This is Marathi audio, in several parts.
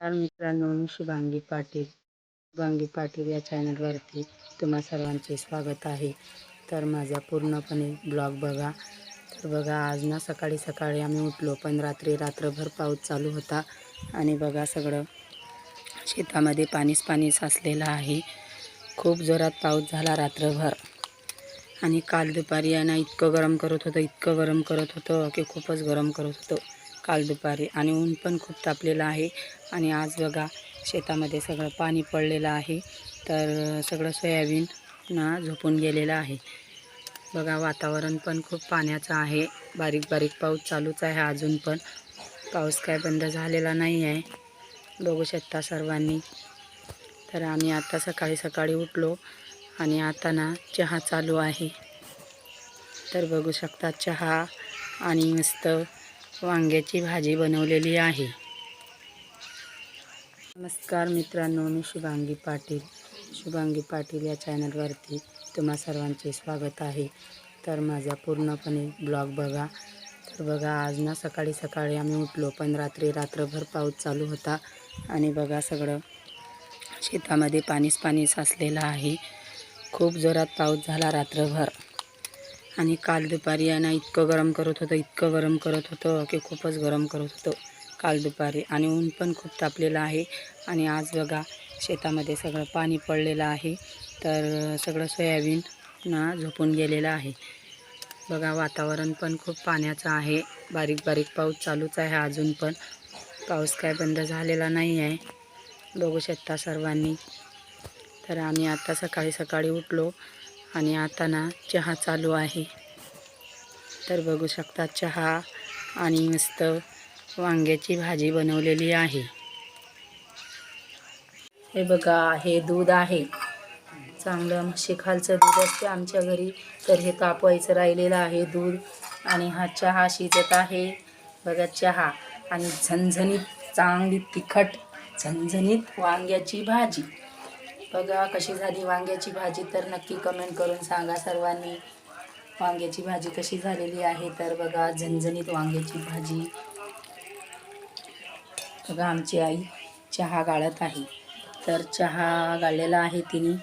तर मित्रांनो मी शुभांगी पाटील. शुभांगी पाटील या चॅनलवरती तुम्हा सर्वांचे स्वागत आहे. तर माझा पूर्णपणे ब्लॉग बघा. तर बघा आज ना सकाळी सकाळी आम्ही उठलो पण रात्री रात्रभर पाऊस चालू होता. आणि बघा सगळं शेतामध्ये पाणीच पाणी साचलेलं आहे. खूप जोरात पाऊस झाला रात्रभर. आणि काल दुपारी आहे ना इतकं गरम करत होतं इतकं गरम करत होतं की खूपच गरम करत होतं. काल दुपारी आणि ऊन पण खूप तापलेलं आहे. आणि आज बघा शेतामध्ये सगळं पाणी पडलेलं आहे. तर सगळं सोयाबीन ना झोपून गेलेलं आहे. बघा वातावरण पण खूप पाण्याचं आहे. बारीक बारीक पाऊस चालूच आहे अजून पण. पाऊस काय बंद झालेला नाही आहे. बघू शकता सर्वांनी. तर आम्ही आता सकाळी सकाळी उठलो आणि आता ना चहा चालू आहे. तर बघू शकता चहा आणि मस्त वांग्याची भाजी बनवलेली आहे. नमस्कार मित्रांनो मी शुभांगी पाटील. शुभांगी पाटील या चॅनलवरती तुम्हा सर्वांचे स्वागत आहे. तर माझा पूर्णपणे ब्लॉग बघा. तर बघा आज ना सकाळी सकाळी आम्ही उठलो पण रात्री रात्रभर पाऊस चालू होता. आणि बघा सगळं शेतामध्ये पाणीच पाणी साचलेलं आहे. खूप जोरात पाऊस झाला रात्रभर. आणि काल दुपारी आहे ना इतकं गरम करत होतं इतकं गरम करत होतं की खूपच गरम करत होतं. काल दुपारी आणि ऊन पण खूप तापलेलं आहे. आणि आज बघा शेतामध्ये सगळं पाणी पडलेलं आहे. तर सगळं सोयाबीन ना झोपून गेलेलं आहे. बघा वातावरण पण खूप पाण्याचं आहे. बारीक बारीक पाऊस चालूच आहे अजून पण. पाऊस काय बंद झालेला नाही आहे. बघू शकता सर्वांनी. तर आम्ही आता सकाळी सकाळी उठलो. आणि आता ना चहा चालू आहे. तर बघू शकता चहा आणि मस्त वांग्याची भाजी बनवलेली आहे. हे बघा हे दूध आहे. चांगलं म्हशी खालचं दूध असते आमच्या घरी. तर हे तापवायचं राहिलेलं आहे दूध आणि हा चहा शिजत आहे. बघा चहा आणि झणझणीत चांगली तिखट झणझणीत वांग्याची भाजी. बघा कशी झाली वांग्याची भाजी तर नक्की कमेंट करून सांगा सर्वांनी. वांग्याची भाजी कशी झालेली आहे तर बघा झणझणीत वांग्याची भाजी. बघा आमची आई चहा गाळत आहे. तर चहा गाळलेला आहे तिने.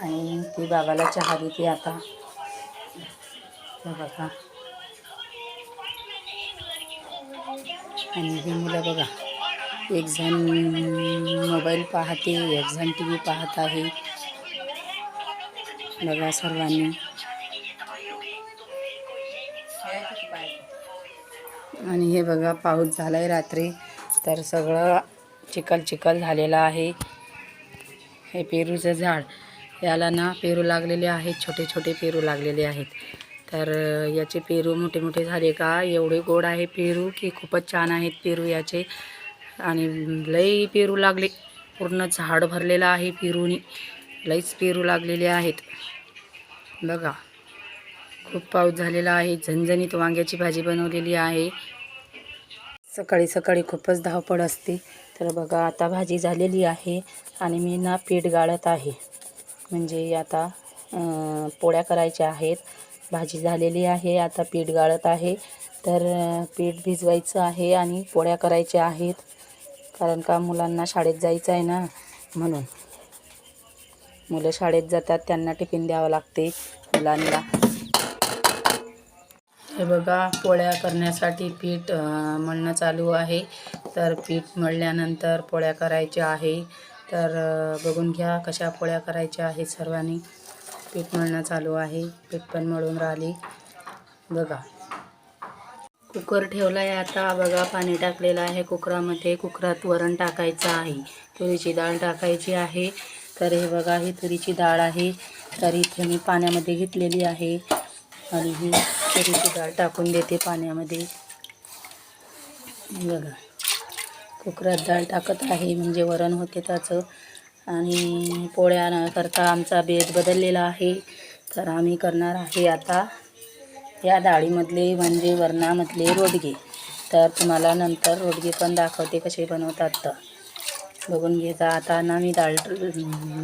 आणि ती बाबाला चहा देते आता. बघा. आणि ही मुलं बघा. एक जण मोबाईल पाहते एक जण टी व्ही पाहत आहे. बघा सर्वांनी. आणि हे बघा पाऊस झाला आहे रात्री. तर सगळं चिखल चिखल झालेलं आहे. हे पेरूचं झाड. याला ना पेरू लागलेले आहेत छोटे छोटे पेरू लागलेले आहेत. तर याचे पेरू मोठे मोठे झाले का? एवढे गोड आहे पेरू की खूपच छान आहेत पेरू याचे. आणि लई पेरू लागले. पूर्ण झाड भरलेलं आहे पेरूनी. लईच पेरू लागलेले आहेत. बघा खूप पाऊस झालेला आहे. झणझणीत वांग्याची भाजी बनवलेली आहे. सकाळी सकाळी खूपच धावपळ असते. तर बघा आता भाजी झालेली आहे आणि मी ना पीठ गाळत आहे. म्हणजे आता पोळ्या करायच्या आहेत. भाजी झालेली आहे आता पीठ गाळत आहे. तर पीठ भिजवायचं आहे आणि पोळ्या करायच्या आहेत. कारण का मुलांना शाळेत जायचं आहे ना? म्हणून. मुलं शाळेत जातात त्यांना टिफिन द्यावं लागते मुलांना. हे बघा पोळ्या करण्यासाठी पीठ मळणं चालू आहे. तर पीठ मळल्यानंतर पोळ्या करायच्या आहे. तर बघून घ्या कशा पोळ्या करायच्या आहेत सर्वांनी. पीठ मळणं चालू आहे. पीठ पण मळून राहिली. बघा. कुकर ठेवला आहे आता. बघा पाणी टाकलेलं आहे कुकरामध्ये. कुकरात वरण टाकायचं आहे. तुरीची डाळ टाकायची आहे. तर हे बघा ही तुरीची डाळ आहे. तर इथे मी पाण्यामध्ये घेतलेली आहे. आणि ही तुरीची डाळ टाकून देते पाण्यामध्ये. बघा कुकरात डाळ टाकत आहे. म्हणजे वरण होते त्याचं. आणि पोळ्या न करता आमचा बेत बदललेला आहे. तर आम्ही करणार आहे आता. या डाळीमधले म्हणजे वरणामधले रोडगे. तर तुम्हाला नंतर रोडगे पण दाखवते कसे बनवतात तर. बघून घेता आता ना मी डाळ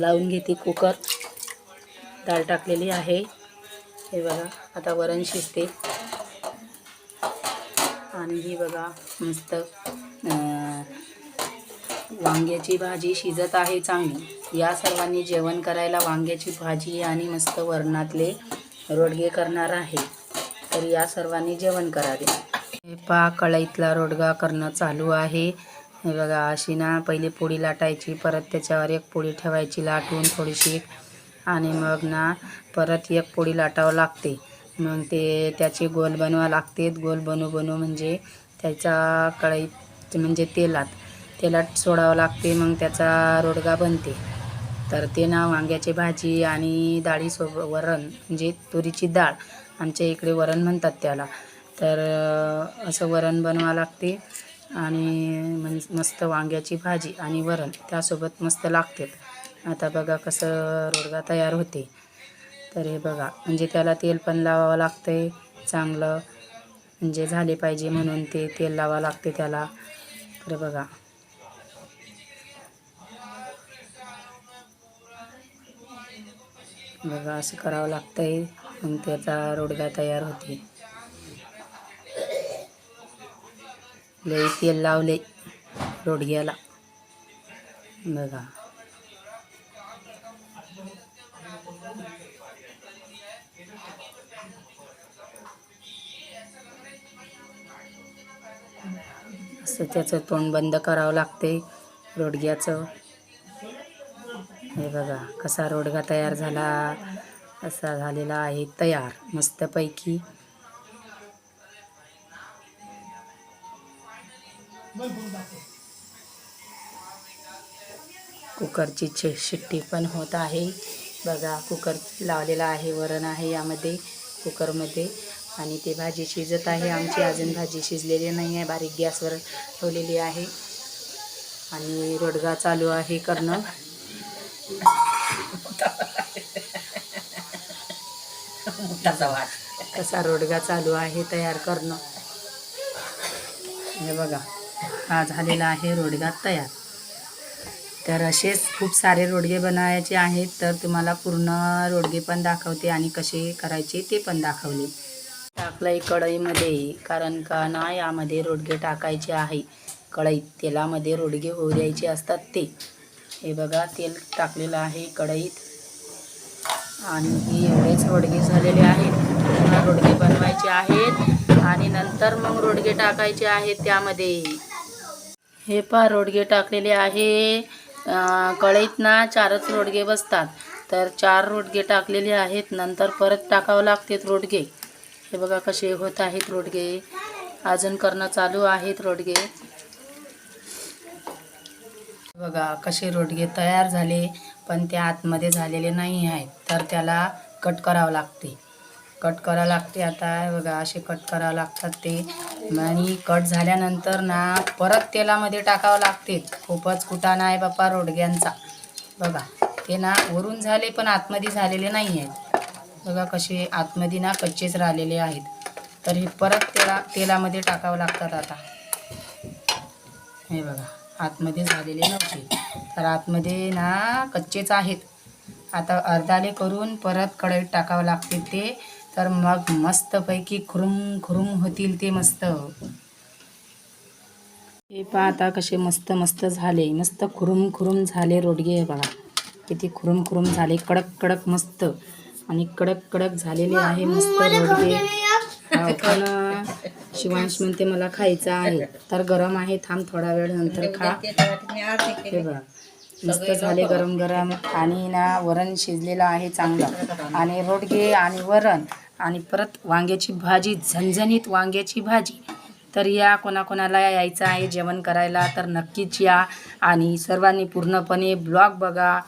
लावून घेते कुकर. डाळ टाकलेली आहे. हे बघा आता वरण शिजते. आणि ही बघा मस्त वांग्याची भाजी शिजत आहे चांगली. या सर्वांनी जेवण करायला वांग्याची भाजी आणि मस्त वरणातले रोडगे करणार आहे. तर या सर्वांनी जेवण करावे. हे पा कढईतला रोडगा करणं चालू आहे. हे बघा अशी ना पहिली पोळी लाटायची परत त्याच्यावर एक पोळी ठेवायची लाटून थोडीशी. आणि मग ना परत एक पोळी लाटावं लागते. मग ते त्याचे गोल बनवा लागते. गोल बनू बनू म्हणजे त्याचा कढईत म्हणजे तेलात तेलात सोडावं लागते. मग त्याचा रोडगा बनते. तर ते ना वांग्याची भाजी आणि डाळीसोबत वरण म्हणजे तुरीची डाळ आमच्या इकडे वरण म्हणतात त्याला. तर असं वरण बनवा लागते आणि म्हणजे मस्त वांग्याची भाजी आणि वरण त्यासोबत मस्त लागते. आता बघा कसं रोडगा तयार होते. तर हे बघा म्हणजे त्याला तेल पण लावावं लागतंय चांगलं म्हणजे झाले पाहिजे म्हणून ते तेल लावावं लागते त्याला. तर बघा. बघा असं करावं लागतंय. मग त्याचा रोडगा तयार होते. लई तेल लावले रोडग्याला. बघा. असं त्याचं तोंड बंद करावं लागते रोडग्याचं. हे बघा कसा रोडगा तयार झाला. असा झालेला आहे तयार मस्तपैकी. कुकरची छे शिट्टी पण होत आहे. बघा कुकर लावलेला आहे वरण आहे यामध्ये कुकरमध्ये. आणि ते भाजी शिजत आहे. आमची अजून भाजी शिजलेली नाही आहे. बारीक गॅसवर ठेवलेली आहे. आणि रोडगा चालू आहे करणं. कसा रोडगा चालू आहे तयार करणं. हे बघा हा झालेला आहे रोडगा तयार. तर असेच खूप सारे रोडगे बनवायचे आहेत तर तुम्हाला पूर्ण रोडगे पण दाखवते आणि कसे करायचे ते पण दाखवले. टाकलंय कढईमध्ये कारण का ना यामध्ये रोडगे टाकायचे आहे. कढईत तेलामध्ये रोडगे होऊ द्यायचे असतात ते. हे बघा तेल टाकलेलं आहे कढईत. आणि ही एवढेच रोडगे झालेले आहेत पुन्हा रोडगे बनवायचे आहेत आणि नंतर मग रोडगे टाकायचे आहेत त्यामध्ये. हे पा रोडगे टाकलेले आहे. कळीत ना चारच रोडगे बसतात. तर चार रोडगे टाकलेले आहेत. नंतर परत टाकावं लागतात रोडगे. हे बघा कसे होत आहेत रोडगे. अजून करणं चालू आहेत रोडगे. बघा कसे रोडगे तयार झाले. पण ते आतमध्ये झालेले नाही आहेत. तर त्याला कट करावं लागते. कट करावं लागते. आता बघा असे कट करावं लागतात ते. आणि कट झाल्यानंतर ना परत तेलामध्ये टाकावं लागते. खूपच कुटाणा आहे बाप्पा रोडग्यांचा. बघा ते ना वरून झाले पण आतमध्ये झालेले नाही आहेत. बघा कसे आतमध्ये ना कच्चेच राहिलेले आहेत. तर हे परत तेला तेलामध्ये टाकावं लागतात आता. हे बघा. आतमध्ये झालेले नव्हते. तर आतमध्ये ना कच्चेच आहेत. आता अर्धाले करून परत कढईत टाकावं लागते ते. तर मग मस्तपैकी खुरुम खुरुम होतील ते मस्त. हे पहा आता कसे मस्त मस्त झाले. मस्त खुरुम खुरुम झाले रोडगे हे बघा. किती खुरुम खुरुम झाले. कडक कडक मस्त. आणि कडक कडक झालेले आहे मस्त रोडगे. पण शिवांश म्हणते मला खायचं आहे. तर गरम आहे थांब थोडा वेळ नंतर खा. हे बघा. मस्त झाले गरम गरम आणि ना वरण शिजलेलं आहे चांगलं. आणि रोडगे आणि वरण आणि परत वांग्याची भाजी झणझणीत वांग्याची भाजी. तर या कोणाकोणाला यायचं आहे जेवण करायला तर नक्कीच या. आणि सर्वांनी पूर्णपणे ब्लॉग बघा.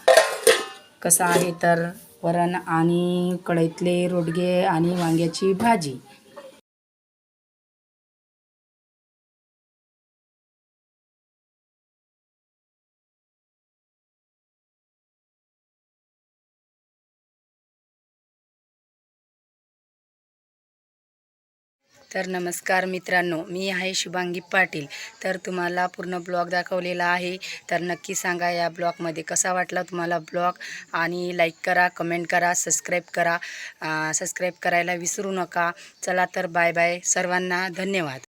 कसा आहे तर वरण आणि कढईतले रोडगे आणि वांग्याची भाजी. तर नमस्कार मित्रांनो मी आहे शुभांगी पाटील. तर तुम्हाला पूर्ण ब्लॉग दाखवलेला आहे. तर नक्की सांगा या ब्लॉगमध्ये कसा वाटला तुम्हाला ब्लॉग? आणि लाईक करा कमेंट करा सबस्क्राईब करा. सबस्क्राईब करायला विसरू नका. चला तर बाय बाय. सर्वांना धन्यवाद.